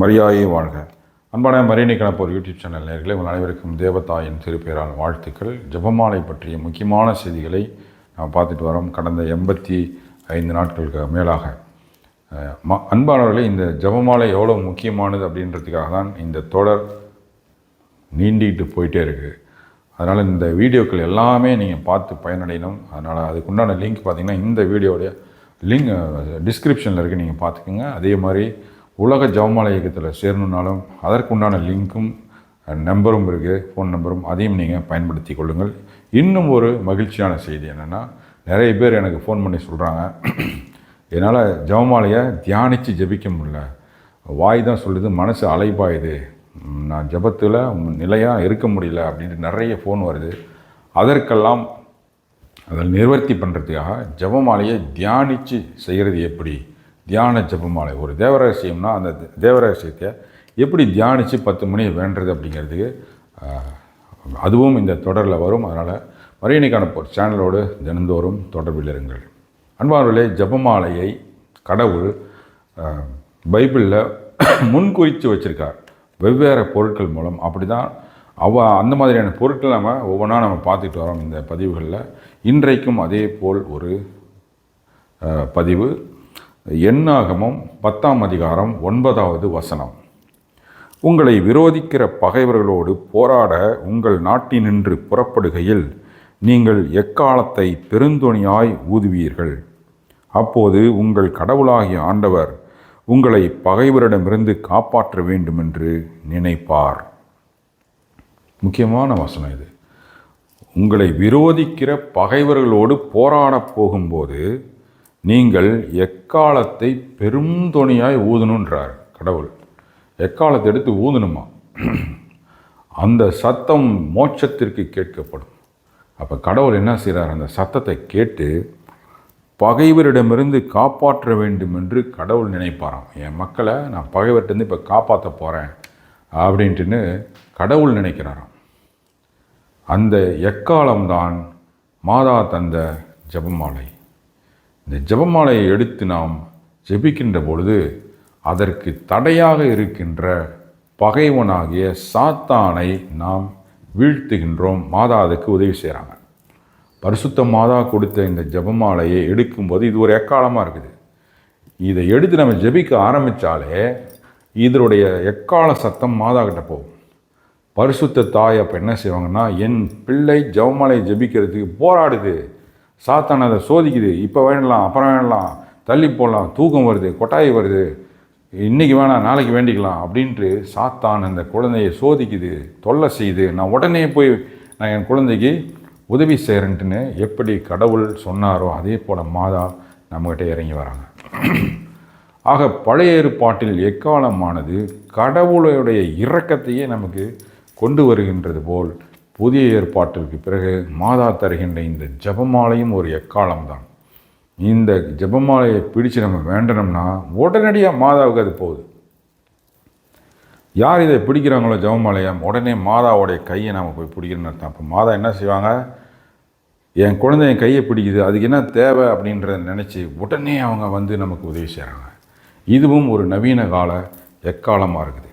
மரியாயே வாழ்க. அன்பான மரியணி கணப்போர் யூடியூப் சேனல் நேர்களை உங்கள் அனைவருக்கும் தேவதாயின் திருப்பெயரால் வாழ்த்துக்கள். ஜெபமாலை பற்றிய முக்கியமான செய்திகளை நாம் பார்த்துட்டு வரோம். கடந்த எண்பத்தி ஐந்து நாட்களுக்கு மேலாக. ம அன்பானவர்களே இந்த ஜெபமாலை எவ்வளோ முக்கியமானது அப்படின்றதுக்காக தான் இந்த தொடர் நீண்டிட்டு போயிட்டே இருக்குது அதனால் இந்த வீடியோக்கள் எல்லாமே நீங்கள் பார்த்து பயனடையணும். அதனால் அதுக்குண்டான லிங்க் பார்த்தீங்கன்னா இந்த வீடியோடைய லிங்க் டிஸ்கிரிப்ஷனில் இருக்குது நீங்கள் பார்த்துக்குங்க. அதே மாதிரி உலக ஜவமாலை இயக்கத்தில் சேரணுன்னாலும் அதற்குண்டான லிங்க்கும் நம்பரும் இருக்குது ஃபோன் நம்பரும். அதையும் நீங்கள் பயன்படுத்தி கொள்ளுங்கள். இன்னும் ஒரு மகிழ்ச்சியான செய்தி என்னென்னா நிறைய பேர் எனக்கு ஃபோன் பண்ணி சொல்கிறாங்க என்னால் ஜவமாலையை தியானித்து ஜெபிக்க முடியல. வாய் தான் சொல்லுது மனசு அலைப்பாயுது நான் ஜெபத்தில் நிலையாக இருக்க முடியல அப்படின்ட்டு நிறைய ஃபோன் வருது. அதற்கெல்லாம் அதில் நிவர்த்தி பண்ணுறதுக்காக ஜெபமாலையை தியானித்து செய்கிறது எப்படி? தியான ஜெபமாலை. ஒரு தேவரகசியம்னா அந்த தேவரகசியத்தை எப்படி தியானித்து பத்து மணி வேண்டுறது அப்படிங்கிறதுக்கு அதுவும் இந்த தொடரில் வரும். அதனால் மரியணிக்கான சேனலோடு தினந்தோறும் தொடர்பில் இருங்கள். அன்பானவர்களே ஜெபமாலையை கடவுள் பைபிளில் முன்குறித்து வச்சுருக்கார். வெவ்வேறு பொருட்கள் மூலம் அப்படி தான் அவ அந்த மாதிரியான பொருட்கள் நம்ம ஒவ்வொன்றா நம்ம பார்த்துட்டு வரோம் இந்த பதிவுகளில். இன்றைக்கும் அதே போல் ஒரு பதிவு எண்ணாகமும் பத்தாம் அதிகாரம் ஒன்பதாவது வசனம். உங்களை விரோதிக்கிற பகைவர்களோடு போராட உங்கள் நாட்டினின்று புறப்படுகையில் நீங்கள் எக்காலத்தை பெருந்தொனியாய் ஊதுவீர்கள். அப்போது உங்கள் கடவுளாகிய ஆண்டவர் உங்களை பகைவரிடமிருந்து காப்பாற்ற வேண்டுமென்று நினைப்பார். முக்கியமான வசனம் இது. உங்களை விரோதிக்கிற பகைவர்களோடு போராடப் போகும்போது நீங்கள் எக்காலத்தை பெருந்தொனியாய் ஊதணுன்றார் கடவுள். எக்காலத்தை எடுத்து ஊதணுமா அந்த சத்தம் மோட்சத்திற்கு கேட்கப்படும். அப்போ கடவுள் என்ன செய்கிறார் அந்த சத்தத்தை கேட்டு பகைவரிடமிருந்து காப்பாற்ற வேண்டும் என்று கடவுள் நினைப்பாராம். என் மக்களை நான் பகைவர்கிட்டருந்து இப்போ காப்பாற்ற போகிறேன் அப்படின்ட்டுன்னு கடவுள் நினைக்கிறாராம். அந்த எக்காலம்தான் மாதா தந்த ஜெபமாலை. இந்த ஜபமாலையை எடுத்து நாம் ஜெபிக்கின்ற பொழுது அதற்கு தடையாக இருக்கின்ற பகைவனாகிய சாத்தானை நாம் வீழ்த்துகின்றோம். மாதா அதுக்கு உதவி செய்கிறாங்க பரிசுத்த மாதா கொடுத்த இந்த ஜபமாலையை எடுக்கும்போது இது ஒரு எக்காலமாக இருக்குது. இதை எடுத்து நம்ம ஜெபிக்க ஆரம்பித்தாலே இதனுடைய எக்கால சத்தம் மாதா கிட்ட போகும். பரிசுத்த தாய் அப்போ என்ன செய்வாங்கன்னா என் பிள்ளை ஜபமாலையை ஜெபிக்கிறதுக்கு போராடுது. சாத்தான் அதை சோதிக்குது இப்போ வேணலாம் அப்புறம் வேணலாம் தள்ளி போடலாம் தூக்கம் வருது கொட்டாய் வருது இன்றைக்கி வேணாம் நாளைக்கு வேண்டிக்கலாம் அப்படின்ட்டு சாத்தான் அந்த குழந்தையை சோதிக்குது தொல்லை செய்யுது. நான் உடனே போய் நான் என் குழந்தைக்கு உதவி செய்கிறேன்ட்டுன்னு எப்படி கடவுள் சொன்னாரோ அதே போல் மாதா நம்மகிட்ட இறங்கி வராங்க. ஆக பழைய ஏற்பாட்டில் எக்காலமானது கடவுளுடைய இரக்கத்தையே நமக்கு கொண்டு வருகின்றது போல் புதிய ஏற்பாட்டிற்கு பிறகு மாதா தருகின்ற இந்த ஜபமாலையும் ஒரு எக்காலம்தான். இந்த ஜபமாலையை பிடிச்சு நம்ம வேண்டணும்னா உடனடியாக மாதாவுக்கு அது போகுது. யார் இதை பிடிக்கிறாங்களோ ஜெபமாலையை உடனே மாதாவுடைய கையை நாம் போய் பிடிக்கணும்னு அர்த்தம். அப்போ மாதா என்ன செய்வாங்க? என் குழந்தை என் கையை பிடிக்குது அதுக்கு என்ன தேவை அப்படின்றத நினச்சி உடனே அவங்க வந்து நமக்கு உதவி செய்கிறாங்க இதுவும் ஒரு நவீன கால எக்காலமாக இருக்குது.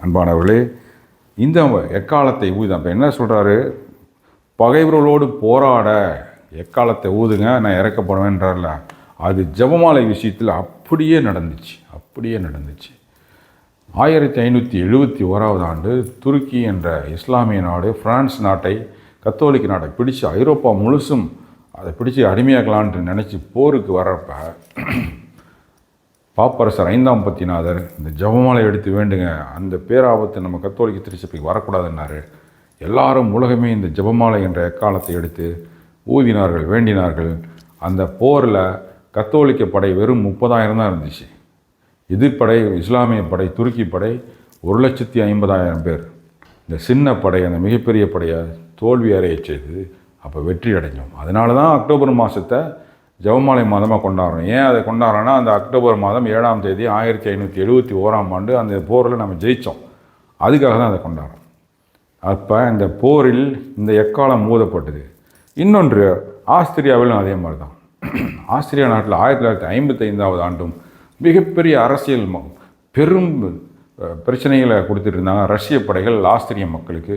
அன்பானவர்களே இந்த எக்காலத்தை ஊது அப்போ என்ன சொல்கிறாரு பகைவர்களோடு போராட எக்காலத்தை ஊதுங்க நான் இறக்கப்படுவேன்றார்ல. அது ஜெபமாலை விஷயத்தில் அப்படியே நடந்துச்சு அப்படியே நடந்துச்சு. ஆயிரத்தி ஐநூற்றி எழுபத்தி ஓராவது ஆண்டு துருக்கி என்ற இஸ்லாமிய நாடு பிரான்ஸ் நாட்டை கத்தோலிக்க நாட்டை பிடிச்சு ஐரோப்பா முழுசும் அதை பிடிச்சு அடிமையாக்கலான்ட்டு நினச்சி போருக்கு வர்றப்ப பாப்பரசர் ஐந்தாம் பத்திநாதர் இந்த ஜெபமாலை எடுத்து வேண்டுங்க அந்த பேராபத்து நம்ம கத்தோலிக்க திருச்சபைக்கு வரக்கூடாதுன்னாரு. எல்லாரும் உலகமே இந்த ஜெபமாலை என்ற எக்காலத்தை எடுத்து ஊதினார்கள் வேண்டினார்கள். அந்த போரில் கத்தோலிக்க படை வெறும் முப்பதாயிரம் தான் இருந்துச்சு. எதிர்ப்படை இஸ்லாமிய படை துருக்கி படை ஒரு லட்சத்தி ஐம்பதாயிரம் பேர். இந்த சின்ன படை அந்த மிகப்பெரிய படையை தோல்வி அறையச் செய்து அப்போ வெற்றி அடைஞ்சோம். அதனால தான் அக்டோபர் மாதத்தை ஜவுமாலை மாதமாக கொண்டாடுறோம். ஏன் அதை கொண்டாடுறோன்னா அந்த அக்டோபர் மாதம் ஏழாம் தேதி ஆயிரத்தி ஐநூற்றி எழுபத்தி ஓராம் ஆண்டு அந்த போரில் நம்ம ஜெயித்தோம் அதுக்காக தான் அதை கொண்டாடுறோம். அப்போ இந்த போரில் இந்த எக்காலம் மூதப்பட்டது. இன்னொன்று ஆஸ்திரியாவிலும் அதே மாதிரி தான் ஆஸ்திரியா நாட்டில் ஆயிரத்தி தொள்ளாயிரத்தி ஐம்பத்தி ஐந்தாவது ஆண்டும் மிகப்பெரிய அரசியல் ம- பெரும் பிரச்சனைகளை கொடுத்துட்டு இருந்தாங்க ரஷ்ய படைகள் ஆஸ்திரிய மக்களுக்கு.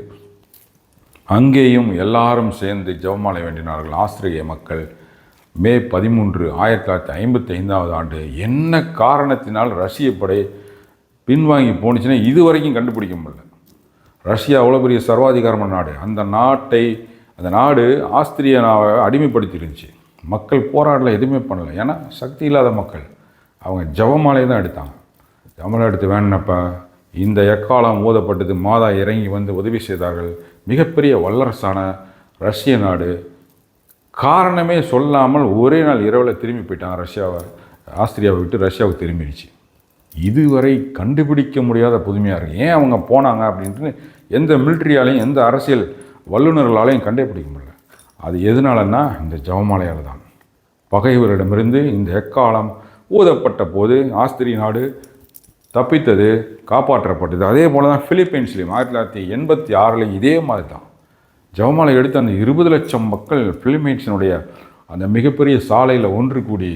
அங்கேயும் எல்லாரும் சேர்ந்து ஜெபமாலை வேண்டினார்கள் ஆஸ்திரிய மக்கள். மே பதிமூன்று ஆயிரத்தி தொள்ளாயிரத்தி ஐம்பத்தி ஐந்தாவது ஆண்டு என்ன காரணத்தினால் ரஷ்ய படை பின்வாங்கி போணுச்சுன்னா இது வரைக்கும் கண்டுபிடிக்க முடியல. ரஷ்யா அவ்வளோ பெரிய சர்வாதிகாரமான நாடு. அந்த நாட்டை அந்த நாடு ஆஸ்திரியாவை அடிமைப்படுத்திருந்துச்சு மக்கள் போராடல எதுவுமே பண்ணல. ஏன்னா சக்தி இல்லாத மக்கள். அவங்க ஜெபமாலையை தான் எடுத்தாங்க. ஜெபமாலை எடுத்து வேணுனப்ப இந்த எக்காலம் ஊதப்பட்டது மாதா இறங்கி வந்து உதவி செய்தார்கள். மிகப்பெரிய வல்லரசான ரஷ்ய நாடு. காரணமே சொல்லாமல் ஒரே நாள் இரவில் திரும்பி போயிட்டான் ரஷ்யாவை ஆஸ்திரியாவை விட்டு ரஷ்யாவுக்கு திரும்பிடுச்சு. இதுவரை கண்டுபிடிக்க முடியாத புதுமையாக இருக்குது ஏன் அவங்க போனாங்க அப்படின்ட்டு எந்த மிலிட்ரியாலையும் எந்த அரசியல் வல்லுநர்களாலையும் கண்டுபிடிக்க முடியல. அது எதனாலன்னா இந்த ஜவமாலையால் தான் பகைவரிடமிருந்து இந்த எக்காலம் ஊதப்பட்ட போது ஆஸ்திரிய நாடு தப்பித்தது காப்பாற்றப்பட்டது. அதே போல தான் பிலிப்பைன்ஸ்லையும். ஆயிரத்தி தொள்ளாயிரத்தி எண்பத்தி ஆறுலையும் இதே மாதிரி தான் ஜவமாலை எடுத்து அந்த இருபது லட்சம் மக்கள் பிலிப்பைன்ஸினுடைய அந்த மிகப்பெரிய சாலையில் ஒன்று கூடி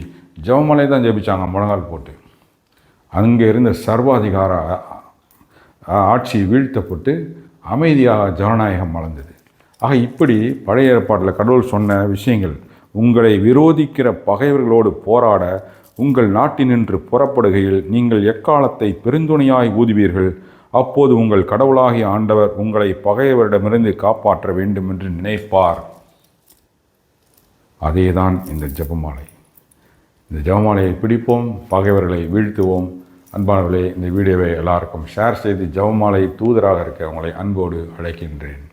ஜவமாலை தான் ஜெபிச்சாங்க முழங்கால் போட்டு. அங்கே இருந்த சர்வாதிகார ஆட்சி வீழ்த்தப்பட்டு அமைதியாக ஜனநாயகம் வளர்ந்தது. ஆக இப்படி பழைய ஏற்பாட்டில் கடவுள் சொன்ன விஷயங்கள் உங்களை விரோதிக்கிற பகைவர்களோடு போராட உங்கள் நாட்டினின்று புறப்படுகையில் நீங்கள் எக்காலத்தை பெருந்துணையாய் ஊதுவீர்கள்? அப்போது உங்கள் கடவுளாகிய ஆண்டவர் உங்களை பகைவரிடமிருந்து காப்பாற்ற வேண்டும் என்று நினைப்பார். அதேதான் இந்த ஜெபமாலை. இந்த ஜபமாலையை பிடிப்போம் பகைவர்களை வீழ்த்துவோம். அன்பானவர்களே இந்த வீடியோவை எல்லாருக்கும் ஷேர் செய்து ஜெபமாலை தூதராக இருக்க உங்களை அன்போடு அழைக்கின்றேன்.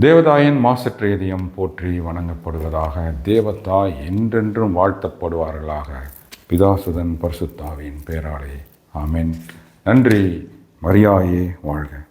தேவதாயின் மாசற்றேதியம் போற்றி வணங்கப்படுவதாக தேவதாய் என்றென்றும் வாழ்த்தப்படுவார்களாக. பிதாசுதன் பரிசுத்தாவின் பேராளே ஆமீன். நன்றி. மரியாயே வாழ்க.